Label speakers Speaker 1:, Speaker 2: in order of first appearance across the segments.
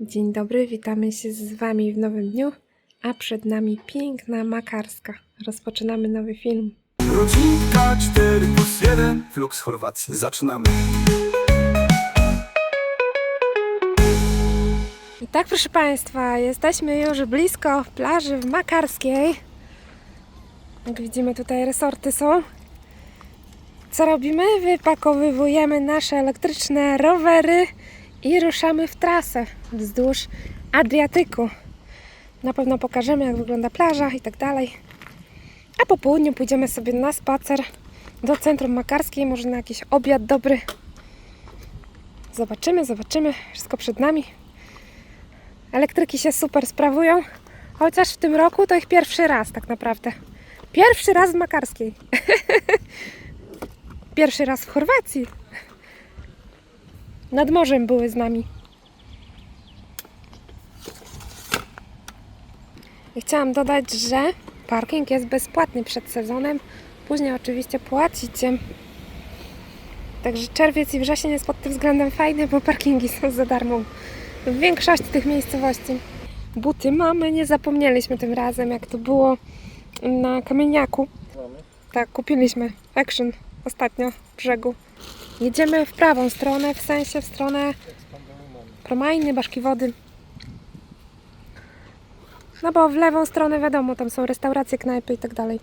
Speaker 1: Dzień dobry, witamy się z Wami w nowym dniu, a przed nami piękna makarska. Rozpoczynamy nowy film.
Speaker 2: Rodzinka 4 plus 1 Flux Chorwacji Zaczynamy
Speaker 1: I tak, proszę Państwa, jesteśmy już blisko plaży w Makarskiej. Jak widzimy, tutaj resorty są. Co robimy? Wypakowywujemy nasze elektryczne rowery i ruszamy w trasę wzdłuż Adriatyku. Na pewno pokażemy, jak wygląda plaża i tak dalej. A po południu pójdziemy sobie na spacer do centrum Makarskiej, może na jakiś obiad dobry. Zobaczymy, zobaczymy. Wszystko przed nami. Elektryki się super sprawują, chociaż w tym roku to ich pierwszy raz tak naprawdę. Pierwszy raz w Makarskiej. pierwszy raz w Chorwacji. Nad morzem były z nami. I chciałam dodać, że parking jest bezpłatny przed sezonem. Później oczywiście płacicie. Także czerwiec i wrzesień jest pod tym względem fajny, bo parkingi są za darmo w większości tych miejscowości. Buty mamy, nie zapomnieliśmy tym razem, jak to było na kamieniaku. Tak, kupiliśmy Action ostatnio w brzegu. Jedziemy w prawą stronę, w sensie w stronę Promajny, Baszki Wody. No bo w lewą stronę wiadomo, tam są restauracje, knajpy i tak dalej.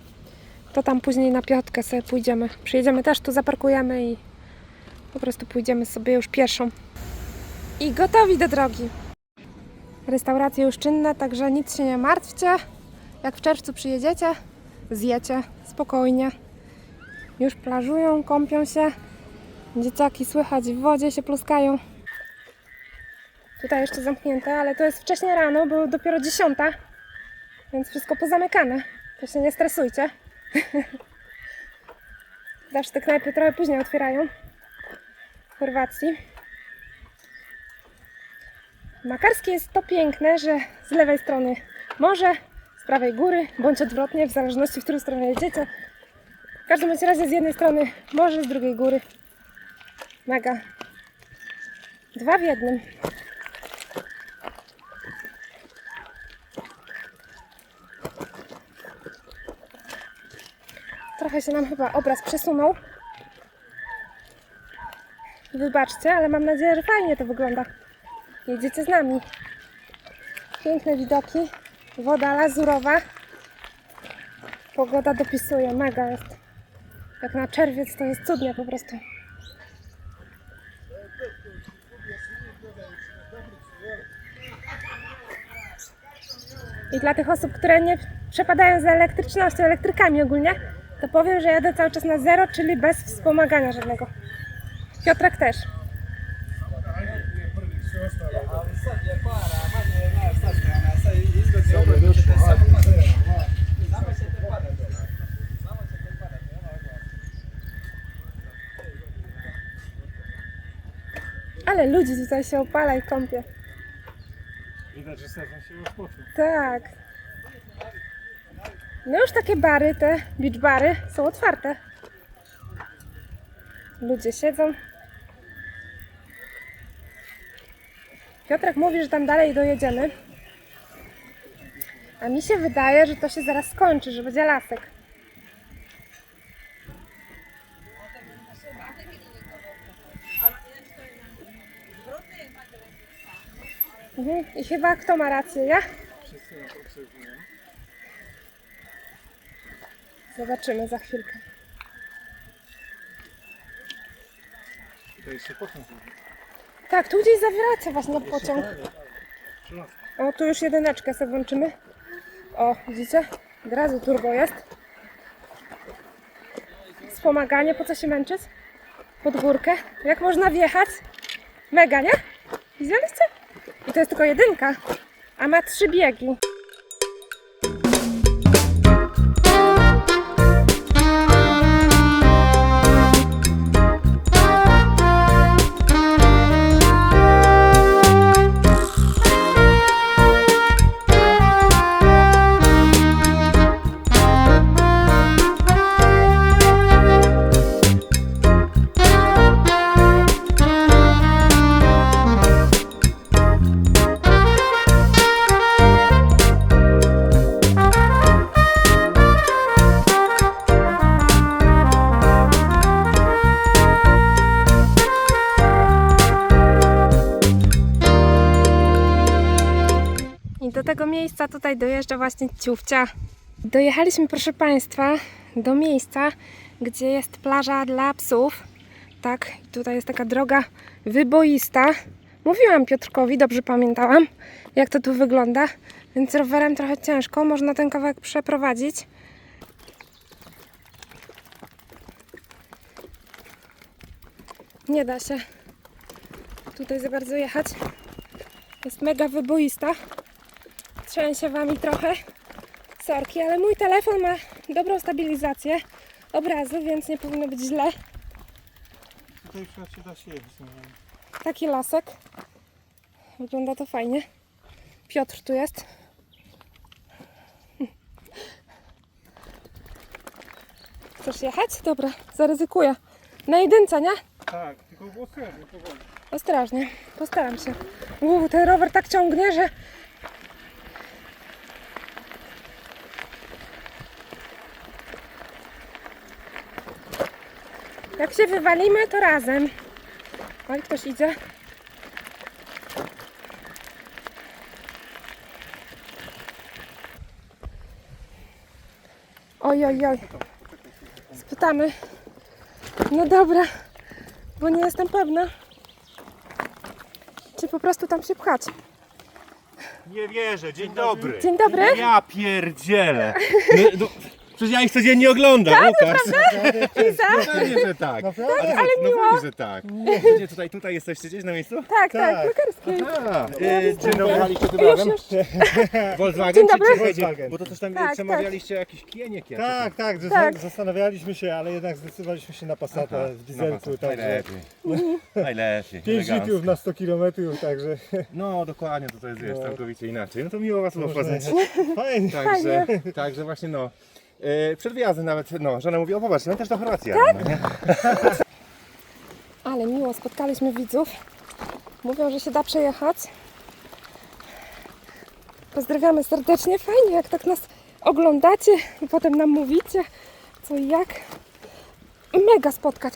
Speaker 1: To tam później na piątkę sobie pójdziemy. Przyjedziemy też, tu zaparkujemy i po prostu pójdziemy sobie już pieszą. I gotowi do drogi. Restauracje już czynne, także nic się nie martwcie. Jak w czerwcu przyjedziecie, zjecie spokojnie. Już plażują, kąpią się. Dzieciaki słychać w wodzie się pluskają. Tutaj jeszcze zamknięte, ale to jest wcześnie rano, bo dopiero dziesiąta, więc wszystko pozamykane. To się nie stresujcie. Zawsze te knajpy trochę później otwierają w Chorwacji. Makarskie jest to piękne, że z lewej strony morze, z prawej góry, bądź odwrotnie, w zależności w którą stronę jedziecie. W każdym razie z jednej strony morze, z drugiej góry. Mega. Dwa w jednym. Trochę się nam chyba obraz przesunął. Wybaczcie, ale mam nadzieję, że fajnie to wygląda. Jedziecie z nami. Piękne widoki. Woda lazurowa. Pogoda dopisuje. Mega jest. Jak na czerwiec to jest cudnie po prostu. I dla tych osób, które nie przepadają za elektrycznością, elektrykami ogólnie, to powiem, że jadę cały czas na zero, czyli bez wspomagania żadnego. Piotrek też. Ale ludzi tutaj się opala i kąpie.
Speaker 3: Widać, że sezon się.
Speaker 1: Tak. No już takie bary, te beach bary są otwarte. Ludzie siedzą. Piotrek mówi, że tam dalej dojedziemy. A mi się wydaje, że to się zaraz skończy, że będzie lasek. Mhm. I chyba kto ma rację, ja?
Speaker 3: Wszyscy nas obserwują.
Speaker 1: Zobaczymy za chwilkę.
Speaker 3: Tutaj jeszcze pociąg.
Speaker 1: Tak, tu gdzieś zawraca właśnie na pociąg. O, tu już jedyneczkę sobie włączymy. O, widzicie? Od razu turbo jest. Wspomaganie, po co się męczyć? Pod górkę. Jak można wjechać? Mega, nie? Widzieliście? To jest tylko jedynka, a ma trzy biegi. Miejsca tutaj dojeżdża właśnie ciufcia. Dojechaliśmy, proszę Państwa, do miejsca, gdzie jest plaża dla psów. Tak, tutaj jest taka droga wyboista. Mówiłam Piotrkowi, dobrze pamiętałam, jak to tu wygląda. Więc rowerem trochę ciężko, można ten kawałek przeprowadzić. Nie da się tutaj za bardzo jechać. Jest mega wyboista. Trzęsie wami trochę. Sorki, ale mój telefon ma dobrą stabilizację obrazu, więc nie powinno być źle.
Speaker 3: Tutaj się da się wiem.
Speaker 1: Taki lasek. Wygląda to fajnie. Piotr tu jest. Chcesz jechać? Dobra, zaryzykuję. Na jedynce, nie?
Speaker 3: Tak, tylko ostrożnie, powoli.
Speaker 1: Ostrożnie, postaram się. Uuu, ten rower tak ciągnie, że... Jak się wywalimy, to razem. Oj, ktoś idzie. Oj, oj, oj. Spytamy. No dobra, bo nie jestem pewna czy po prostu tam się pchać.
Speaker 4: Nie wierzę, dzień dobry.
Speaker 1: Dzień dobry.
Speaker 4: Ja pierdzielę. No, no, przecież ja ich codziennie oglądam, Łukasz.
Speaker 1: Liza?
Speaker 4: No pewnie, że tak.
Speaker 3: Naprawdę?
Speaker 4: Ale,
Speaker 1: ale
Speaker 4: no
Speaker 1: miło.
Speaker 4: pewnie, że tak. Gdzie tutaj, tutaj jesteście gdzieś na miejscu?
Speaker 1: Tak, tak,
Speaker 3: Tak.
Speaker 1: lekarskiej.
Speaker 4: A, y, czy nagrywaliście tym
Speaker 1: Już,
Speaker 4: razem?
Speaker 1: już.
Speaker 4: Volkswagen
Speaker 1: Dzień
Speaker 4: czy,
Speaker 1: dobry.
Speaker 4: czy?
Speaker 3: Volkswagen.
Speaker 4: Bo to coś tam
Speaker 1: Tak,
Speaker 4: przemawialiście o jakichś kieniek. ja
Speaker 3: Tak, tak, że
Speaker 1: Tak.
Speaker 3: zastanawialiśmy się, ale jednak zdecydowaliśmy się na Passata w dieselku,
Speaker 4: No,
Speaker 3: także
Speaker 4: Najlepiej. Najlepiej.
Speaker 3: 5
Speaker 4: elegancko.
Speaker 3: litrów na 100 km, także
Speaker 4: No dokładnie, to jest wiesz,
Speaker 3: No.
Speaker 4: całkowicie inaczej. No to miło was było poznać.
Speaker 3: Fajnie.
Speaker 4: Także, także właśnie no. Y, Przed wyjazdem nawet, no, żona mówi, o popatrz, my też do Chorwacji tak? nie?
Speaker 1: Ale miło, spotkaliśmy widzów. Mówią, że się da przejechać. Pozdrawiamy serdecznie. Fajnie, jak tak nas oglądacie i potem nam mówicie, co i jak. Mega spotkać.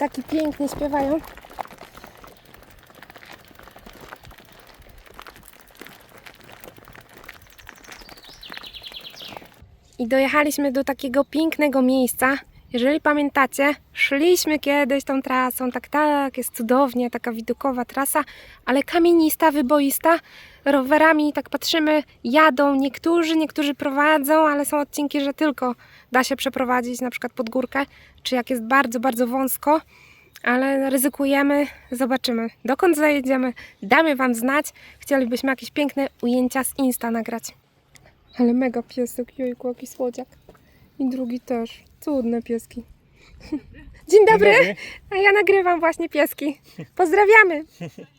Speaker 1: Ale ptaki pięknie śpiewają. I dojechaliśmy do takiego pięknego miejsca. Jeżeli pamiętacie, szliśmy kiedyś tą trasą, tak, tak, jest cudownie, taka widokowa trasa, ale kamienista, wyboista. Rowerami tak patrzymy, jadą niektórzy, niektórzy prowadzą, ale są odcinki, że tylko da się przeprowadzić na przykład pod górkę, czy jak jest bardzo, bardzo wąsko, ale ryzykujemy, zobaczymy dokąd zajedziemy, damy Wam znać. Chcielibyśmy jakieś piękne ujęcia z Insta nagrać. Ale mega piesek, jojku, jaki słodziak. I drugi też. Cudne pieski. Dzień dobry.
Speaker 3: dobry.
Speaker 1: A ja nagrywam właśnie pieski. Pozdrawiamy.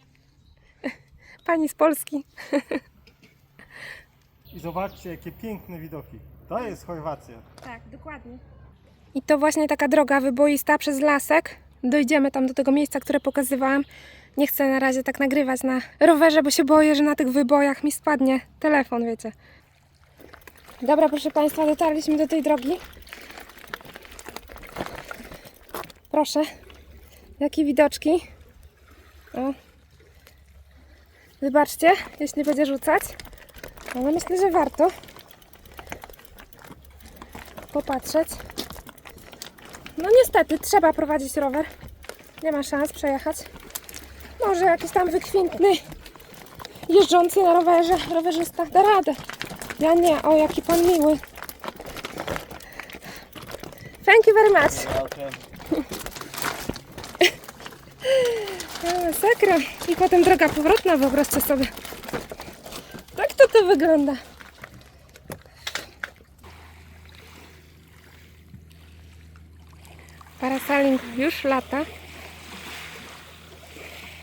Speaker 1: Pani z Polski.
Speaker 3: I zobaczcie, jakie piękne widoki. To jest Chorwacja.
Speaker 1: Tak, dokładnie. I to właśnie taka droga wyboista przez lasek. Dojdziemy tam do tego miejsca, które pokazywałam. Nie chcę na razie tak nagrywać na rowerze, bo się boję, że na tych wybojach mi spadnie telefon, wiecie. Dobra, proszę Państwa, dotarliśmy do tej drogi. Proszę. Jakie widoczki. O. Wybaczcie, jeśli będzie rzucać. Ale myślę, że warto popatrzeć. No niestety, trzeba prowadzić rower. Nie ma szans przejechać. Może jakiś tam wykwintny jeżdżący na rowerze, rowerzysta da radę. Ja nie, o jaki pan miły. Thank you very much. Ja, Masakra. I potem droga powrotna, wyobraźcie sobie. Tak to to wygląda. Parasaling już lata.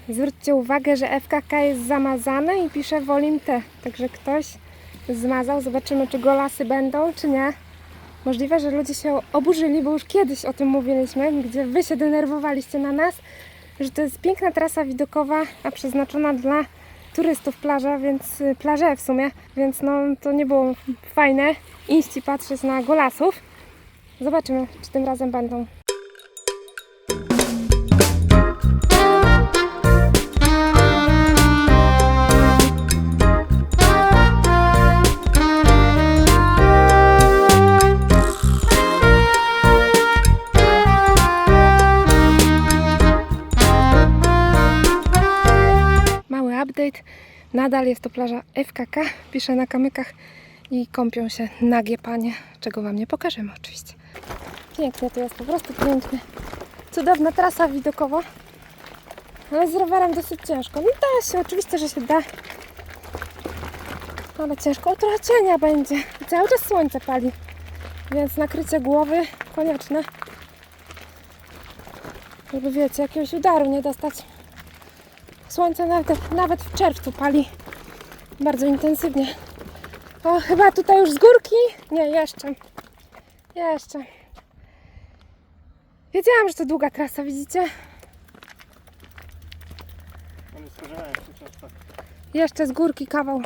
Speaker 1: Zwróćcie uwagę, że FKK jest zamazane i pisze Wolim T. Także ktoś zmazał. Zobaczymy, czy golasy będą, czy nie. Możliwe, że ludzie się oburzyli, bo już kiedyś o tym mówiliśmy, gdzie wy się denerwowaliście na nas, że to jest piękna trasa widokowa, a przeznaczona dla turystów plaża, więc y, plaże w sumie, więc no to nie było fajne iść i patrzeć na golasów. Zobaczymy, czy tym razem będą. Nadal jest to plaża FKK. Piszę na kamykach i kąpią się nagie panie, czego Wam nie pokażemy oczywiście. Pięknie to jest, po prostu pięknie. Cudowna trasa widokowa, ale z rowerem dosyć ciężko. No da się, oczywiście, że się da. Ale ciężko, o trochę cienia będzie. Cały czas słońce pali, więc nakrycie głowy konieczne. Żeby wiecie, jakiegoś udaru nie dostać. Słońce nawet, nawet w czerwcu pali bardzo intensywnie. O, chyba tutaj już z górki? Nie, jeszcze. Jeszcze. Wiedziałam, że to długa trasa, widzicie? Jeszcze z górki kawał.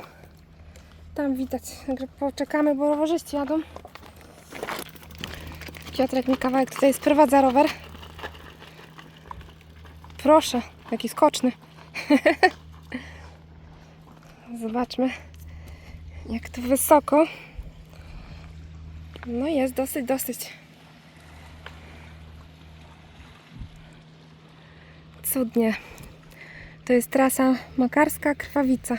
Speaker 1: Tam widać. Poczekamy, bo rowerzyści jadą. Piotrek mi kawałek tutaj sprowadza rower. Proszę, jaki skoczny. Zobaczmy, jak tu wysoko. No jest dosyć, dosyć. Cudnie. To jest trasa Makarska Krwawica.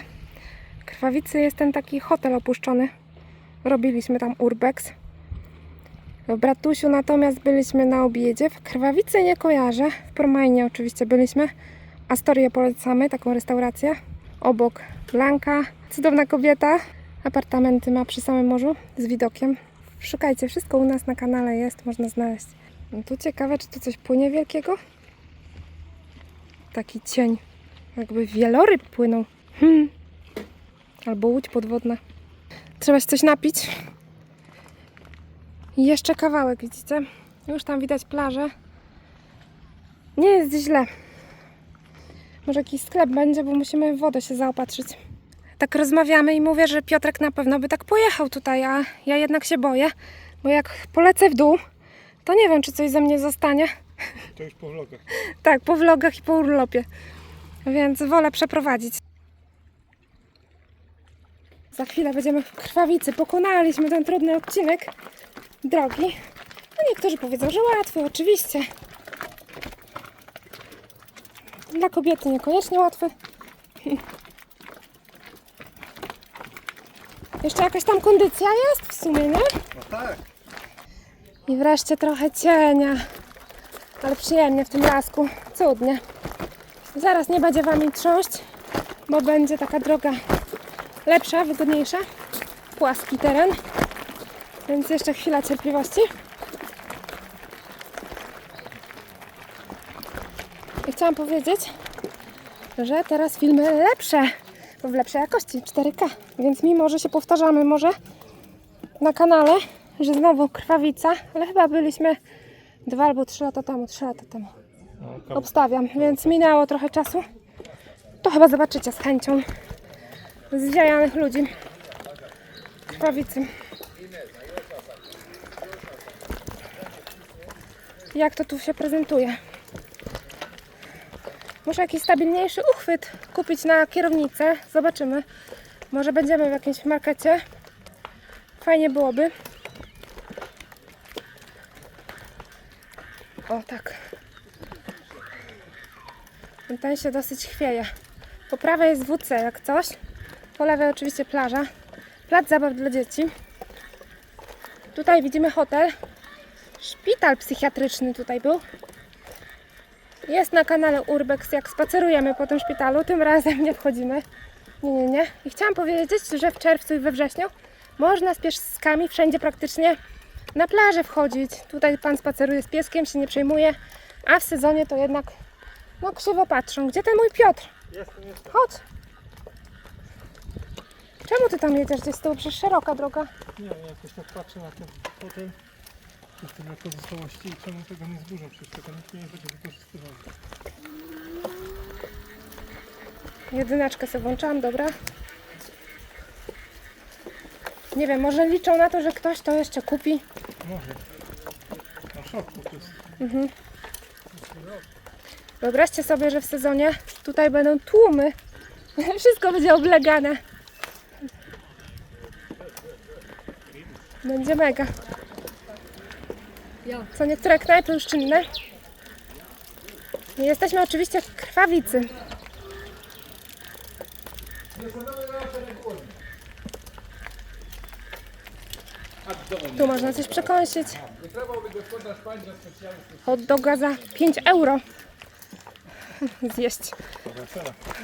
Speaker 1: W Krwawicy jest ten taki hotel opuszczony. Robiliśmy tam urbex. W Bratusiu natomiast byliśmy na obiedzie. W Krwawicy nie kojarzę. W Promajnie oczywiście byliśmy. Astorię polecamy, taką restaurację. Obok Blanka. Cudowna kobieta. Apartamenty ma przy samym morzu z widokiem. Szukajcie, wszystko u nas na kanale jest, można znaleźć. No tu ciekawe, czy tu coś płynie wielkiego? Taki cień. Jakby wieloryb płynął. Hmm. Albo łódź podwodna. Trzeba się coś napić. I jeszcze kawałek, widzicie? Już tam widać plażę. Nie jest źle. Może jakiś sklep będzie, bo musimy w wodę się zaopatrzyć. Tak rozmawiamy i mówię, że Piotrek na pewno by tak pojechał tutaj, a ja jednak się boję, bo jak polecę w dół, to nie wiem, czy coś ze mnie zostanie.
Speaker 3: To już po vlogach.
Speaker 1: Tak, po vlogach i po urlopie. Więc wolę przeprowadzić. Za chwilę będziemy w Krwawicy. Pokonaliśmy ten trudny odcinek drogi. A niektórzy powiedzą, że łatwy, oczywiście. Dla kobiety niekoniecznie łatwy. Jeszcze jakaś tam kondycja jest w sumie, nie?
Speaker 3: No tak.
Speaker 1: I wreszcie trochę cienia. Ale przyjemnie w tym lasku. Cudnie. Zaraz nie będzie Wami trząść, bo będzie taka droga lepsza, wygodniejsza. Płaski teren. Więc jeszcze chwila cierpliwości. Chciałam powiedzieć, że teraz filmy lepsze, w lepszej jakości, 4K. Więc mimo, że się powtarzamy może na kanale, że znowu krwawica, ale chyba byliśmy dwa albo trzy lata temu, trzy lata temu.
Speaker 3: No,
Speaker 1: Obstawiam, więc minęło trochę czasu. To chyba zobaczycie z chęcią zdziajanych ludzi. Krwawicy. Jak to tu się prezentuje? Muszę jakiś stabilniejszy uchwyt kupić na kierownicę. Zobaczymy. Może będziemy w jakimś markecie. Fajnie byłoby. O tak. Ten się dosyć chwieje. Po prawej jest WC jak coś. Po lewej oczywiście plaża. Plac zabaw dla dzieci. Tutaj widzimy hotel. Szpital psychiatryczny tutaj był. Jest na kanale Urbex, jak spacerujemy po tym szpitalu. Tym razem nie wchodzimy. Nie, nie, nie. I chciałam powiedzieć, że w czerwcu i we wrześniu można z pieskami wszędzie praktycznie na plażę wchodzić. Tutaj pan spaceruje z pieskiem, się nie przejmuje. A w sezonie to jednak no krzywo patrzą. Gdzie ten mój Piotr?
Speaker 3: Jestem, jestem.
Speaker 1: Chodź. Czemu ty tam jedziesz gdzieś z tyłu? Przecież szeroka droga.
Speaker 3: Nie wiem, jakoś tak patrzę na ten hotel. Jestem jak pozostałości i czemu tego nie zburzą? Przecież tego nikt nie będzie wykorzystywał.
Speaker 1: Jedyneczkę sobie włączałam, dobra. Nie wiem, może liczą na to, że ktoś to jeszcze kupi.
Speaker 3: Może. Na szok po prostu.
Speaker 1: Wyobraźcie sobie, że w sezonie tutaj będą tłumy. Wszystko będzie oblegane. Będzie mega. Co niektóre knajpy już czynne. Jesteśmy oczywiście w krwawicy. Tu można coś przekąsić. Hot doga za 5 euro. Zjeść.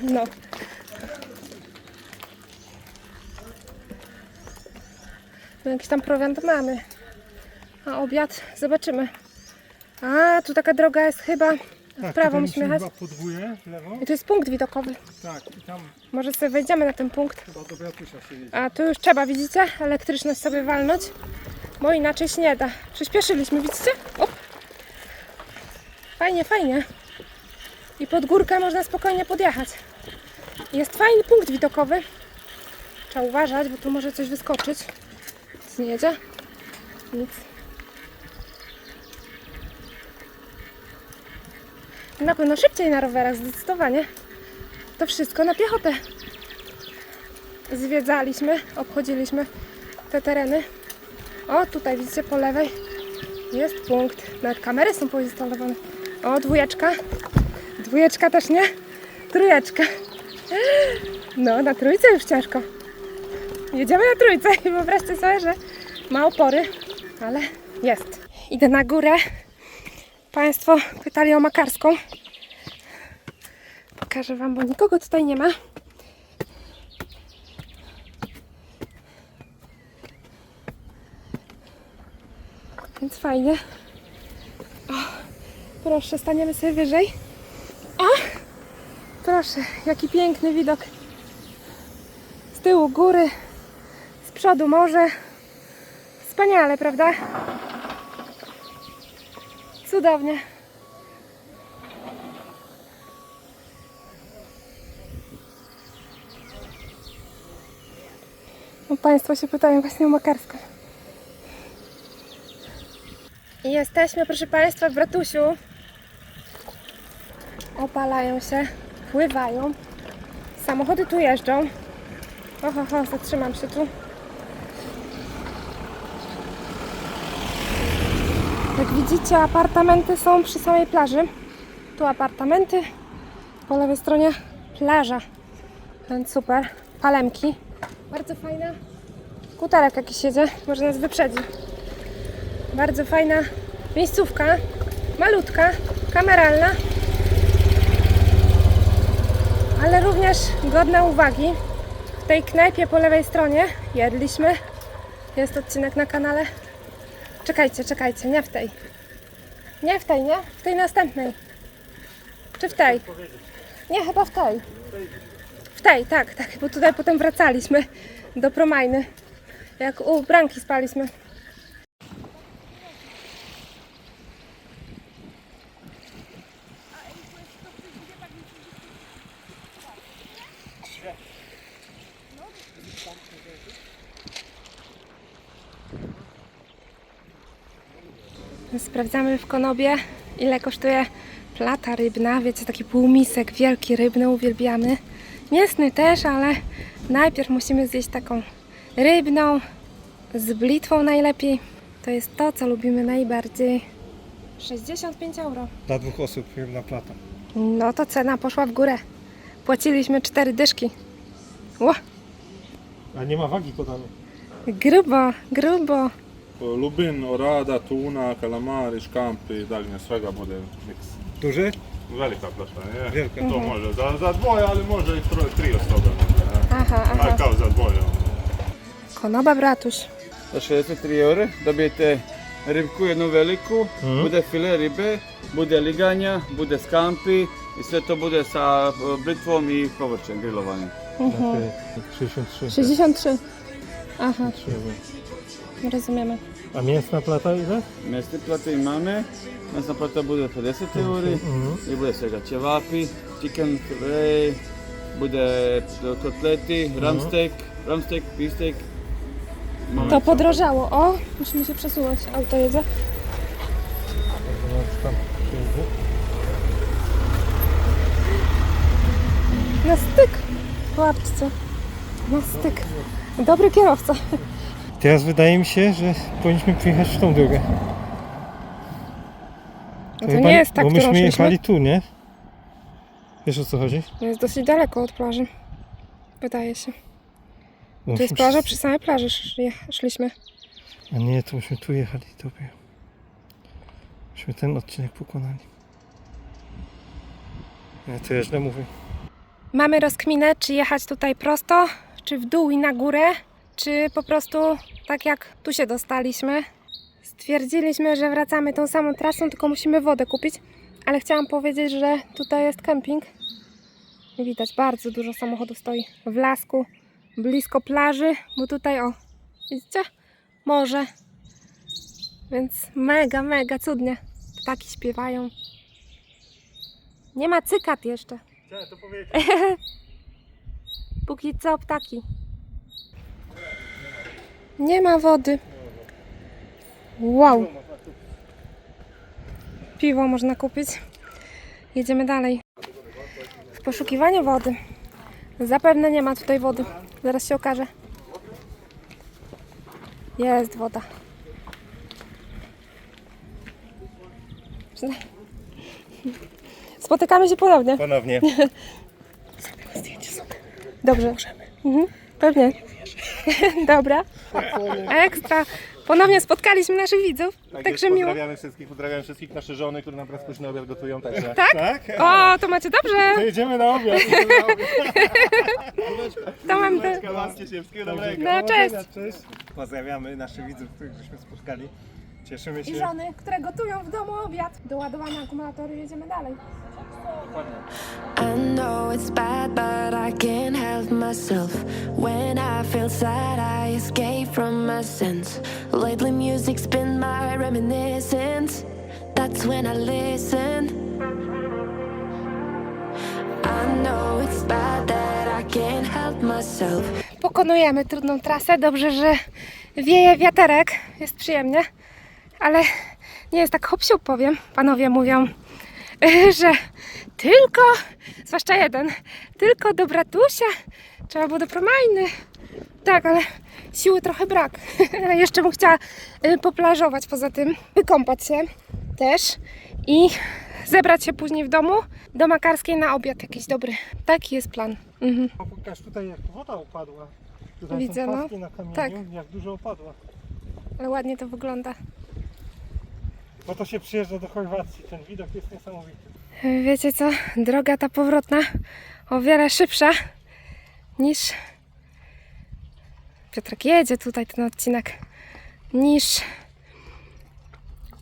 Speaker 1: No. No jakiś tam prowiant mamy. A obiad zobaczymy. A, tu taka droga jest chyba. W
Speaker 3: Tak,
Speaker 1: prawo
Speaker 3: tutaj
Speaker 1: musimy jechać.
Speaker 3: chyba podwóje w lewo.
Speaker 1: I to jest punkt widokowy.
Speaker 3: Tak, i tam
Speaker 1: Może sobie wejdziemy na ten punkt.
Speaker 3: chyba do Beatusia się jedzie.
Speaker 1: A tu już trzeba, widzicie? Elektryczność sobie walnąć. Bo inaczej się nie da. Przyspieszyliśmy, widzicie? O! Fajnie, fajnie. I pod górkę można spokojnie podjechać. Jest fajny punkt widokowy. Trzeba uważać, bo tu może coś wyskoczyć. Nic nie jedzie? Nic. Na pewno szybciej na rowerach, zdecydowanie. To wszystko na piechotę zwiedzaliśmy, obchodziliśmy te tereny. O, tutaj widzicie po lewej jest punkt. Nawet kamery są poinstalowane. O, dwójeczka. Dwójeczka też nie? Trójeczka. No, na trójce już ciężko. Jedziemy na trójce i wyobraźcie sobie, że ma opory, ale jest. Idę na górę. Państwo pytali o makarską. Pokażę Wam, bo nikogo tutaj nie ma. Więc fajnie. O, proszę, staniemy sobie wyżej. O, proszę, jaki piękny widok. Z tyłu góry, z przodu morze. Wspaniale, prawda? Cudownie. No, państwo się pytają właśnie o makarską. I Jesteśmy, proszę Państwa, w Bratusiu. Opalają się, pływają. Samochody tu jeżdżą. Oho, ho, zatrzymam się tu. Widzicie, apartamenty są przy samej plaży. Tu apartamenty, po lewej stronie plaża. Więc super. Palemki. Bardzo fajna. Kuterek jakiś jedzie, może nas wyprzedzi. Bardzo fajna miejscówka, malutka, kameralna, ale również godna uwagi. W tej knajpie po lewej stronie jedliśmy. Jest odcinek na kanale. Czekajcie, czekajcie, nie w tej. Nie w tej, nie? W tej następnej. Czy w tej? Nie, chyba w tej. W tej, tak, tak, bo tutaj potem wracaliśmy do Promajny. Jak u Branki spaliśmy. Sprawdzamy w Konobie, ile kosztuje plata rybna. Wiecie, taki półmisek wielki rybny, uwielbiamy. Mięsny też, ale najpierw musimy zjeść taką rybną, z blitwą najlepiej. To jest to, co lubimy najbardziej. 65 euro.
Speaker 3: Dla dwóch osób jedna plata.
Speaker 1: No to cena poszła w górę. Płaciliśmy 4 dyszki. Ło,
Speaker 3: A nie ma wagi podanej.
Speaker 1: grubo, grubo.
Speaker 5: Lubin, orada, tuna, kalamari, škampi i dagnje, svega bude miks.
Speaker 3: Duży?
Speaker 5: Velika flaša, nie?
Speaker 3: Wielka.
Speaker 5: To može, za, za dvoje, ali može i tro, tri osobe.
Speaker 1: Aha, aha.
Speaker 5: A kao za dvoje. ono.
Speaker 1: Konoba bratuś.
Speaker 6: Za 63 euro dobijete ribku jednu veliku, bude file ribe, bude liganja, bude skampi i sve to bude sa e, blitvom i povrćem grilovanim.
Speaker 3: Okej, 63.
Speaker 1: 63. Aha,
Speaker 3: Euro.
Speaker 1: Rozumiemy.
Speaker 3: A mięsna plata ile?
Speaker 6: Mjesne plate imame, mesna plata bude 50 euri
Speaker 3: Mhm.
Speaker 6: i bude svega ćevapi, chicken filet, bude kotlety, ramstek, ramstek, pistek. Mamy
Speaker 1: To podrożało. O, musimy się przesunąć. Auto jedzie. Na styk. Łapczcie. Na styk. Dobry kierowca.
Speaker 3: Teraz wydaje mi się, że powinniśmy przyjechać w tą drogę.
Speaker 1: No to
Speaker 3: chyba
Speaker 1: nie jest tak,
Speaker 3: Bo
Speaker 1: którą
Speaker 3: myśmy
Speaker 1: szliśmy.
Speaker 3: jechali tu, nie? Wiesz o co chodzi?
Speaker 1: To jest dosyć daleko od plaży. Wydaje się.
Speaker 3: No,
Speaker 1: Tu jest
Speaker 3: myśmy
Speaker 1: plaża, przy samej plaży szli- szliśmy.
Speaker 3: A nie, to myśmy tu jechali, dobra. Myśmy ten odcinek pokonali. Ja to ja źle mówię.
Speaker 1: Mamy rozkminę, czy jechać tutaj prosto, czy w dół i na górę, czy po prostu tak jak tu się dostaliśmy. Stwierdziliśmy, że wracamy tą samą trasą, tylko musimy wodę kupić. Ale chciałam powiedzieć, że tutaj jest kemping. Widać, bardzo dużo samochodów stoi w lasku, blisko plaży, bo tutaj o, widzicie? Morze. Więc mega, mega cudnie. Ptaki śpiewają. Nie ma cykat jeszcze.
Speaker 3: Chciałem to powiedzieć.
Speaker 1: Póki co ptaki. Nie ma wody. Wow. Piwo można kupić. Jedziemy dalej. W poszukiwaniu wody. Zapewne nie ma tutaj wody. Zaraz się okaże. Jest woda. Spotykamy się ponownie.
Speaker 4: Ponownie.
Speaker 1: Dobrze. Mhm, pewnie. Dobra. Ekstra. Ponownie spotkaliśmy naszych widzów. Także miło.
Speaker 4: Pozdrawiamy wszystkich, pozdrawiamy wszystkich nasze żony, które nam rozpoczynamy obiad gotują, także...
Speaker 1: Tak? O, to macie dobrze.
Speaker 3: Jedziemy na obiad.
Speaker 1: To mam te...
Speaker 4: Łapcie się, wszystkiego dobrego.
Speaker 1: No, cześć.
Speaker 3: Cześć.
Speaker 7: Pozdrawiamy naszych widzów, których żeśmy spotkali. Cieszymy
Speaker 1: I
Speaker 7: się.
Speaker 1: żony, które gotują w domu obiad. Do ładowania akumulatory jedziemy dalej.
Speaker 8: I know it's bad, but I can't help myself. When I feel sad, I escape from my. Lately, been my reminiscence. That's when I listen. I know it's bad I can't help myself.
Speaker 1: Pokonujemy trudną trasę. Dobrze, że wieje wiaterek. Jest przyjemnie. Ale nie jest tak hop powiem. Panowie mówią, że tylko, zwłaszcza jeden, tylko do bratusia trzeba było do promajny. Tak, ale siły trochę brak. Jeszcze bym chciała y, poplażować poza tym, wykąpać się też i zebrać się później w domu do Makarskiej na obiad jakiś dobry. Taki jest plan. Mhm.
Speaker 3: Pokaż tutaj jak woda opadła. Tutaj
Speaker 1: Widzę,
Speaker 3: są
Speaker 1: no.
Speaker 3: na kamieniu,
Speaker 1: Tak.
Speaker 3: jak dużo opadła.
Speaker 1: Ale ładnie to wygląda.
Speaker 3: Po to się przyjeżdża do Chorwacji, ten widok jest niesamowity.
Speaker 1: Wiecie co? Droga ta powrotna o wiele szybsza niż. Piotrek jedzie tutaj ten odcinek. Niż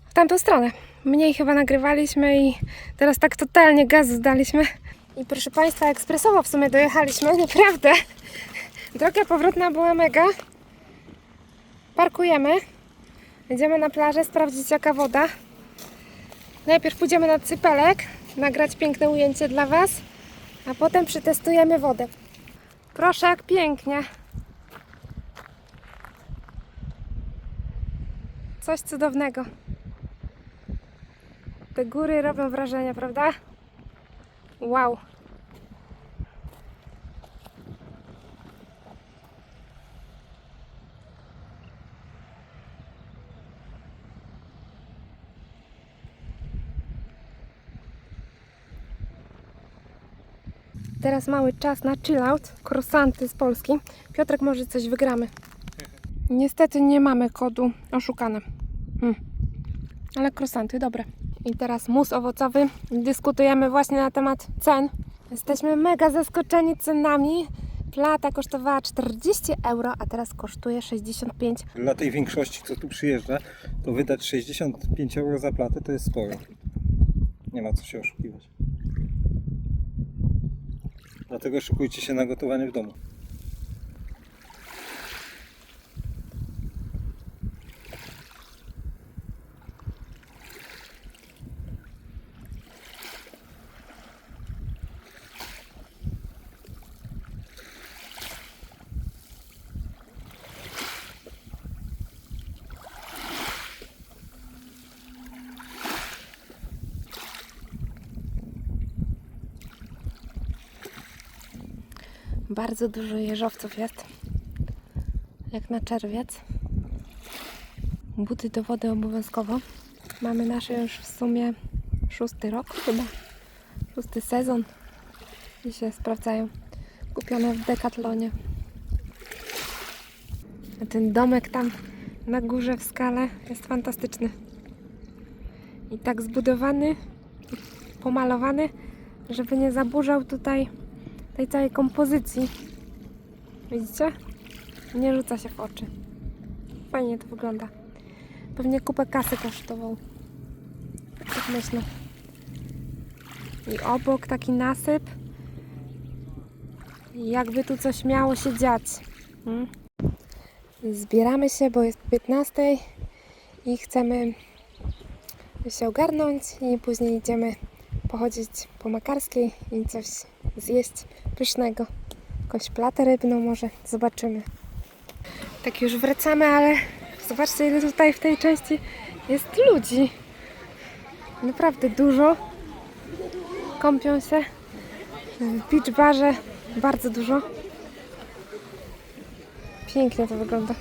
Speaker 1: w tamtą stronę. Mniej chyba nagrywaliśmy i teraz tak totalnie gazu zdaliśmy. I proszę Państwa, ekspresowo w sumie dojechaliśmy, naprawdę. Droga powrotna była mega. Parkujemy. Idziemy na plażę sprawdzić jaka woda. Najpierw pójdziemy na cypelek, nagrać piękne ujęcie dla Was, a potem przetestujemy wodę. Proszę, jak pięknie. Coś cudownego. Te góry robią wrażenie, prawda? Wow. Teraz mały czas na chill out. Krosanty z Polski. Piotrek, może coś wygramy. Niestety nie mamy kodu. Oszukane. Hmm. Ale krosanty, dobre. I teraz mus owocowy. Dyskutujemy właśnie na temat cen. Jesteśmy mega zaskoczeni cenami. Plata kosztowała 40 euro, a teraz kosztuje 65.
Speaker 7: Dla tej większości, co tu przyjeżdża, to wydać 65 euro za platę to jest sporo. Nie ma co się oszukiwać. Dlatego szykujcie się na gotowanie w domu.
Speaker 1: Bardzo dużo jeżowców jest. Jak na czerwiec. Buty do wody obowiązkowo. Mamy nasze już w sumie szósty rok chyba. Szósty sezon. I się sprawdzają. Kupione w Decathlonie. A ten domek tam na górze w skale jest fantastyczny. I tak zbudowany, pomalowany, żeby nie zaburzał tutaj tej całej kompozycji. Widzicie? Nie rzuca się w oczy. Fajnie to wygląda. Pewnie kupę kasy kosztował. Tak myślę. I obok taki nasyp. Jakby tu coś miało się dziać. Hmm? Zbieramy się, bo jest 15 i chcemy się ogarnąć i później idziemy pochodzić po Makarskiej i coś zjeść pysznego. Jakąś platę rybną może, zobaczymy. Tak już wracamy, ale zobaczcie ile tutaj w tej części jest ludzi. Naprawdę dużo. Kąpią się. W beach barze bardzo dużo. Pięknie to wygląda.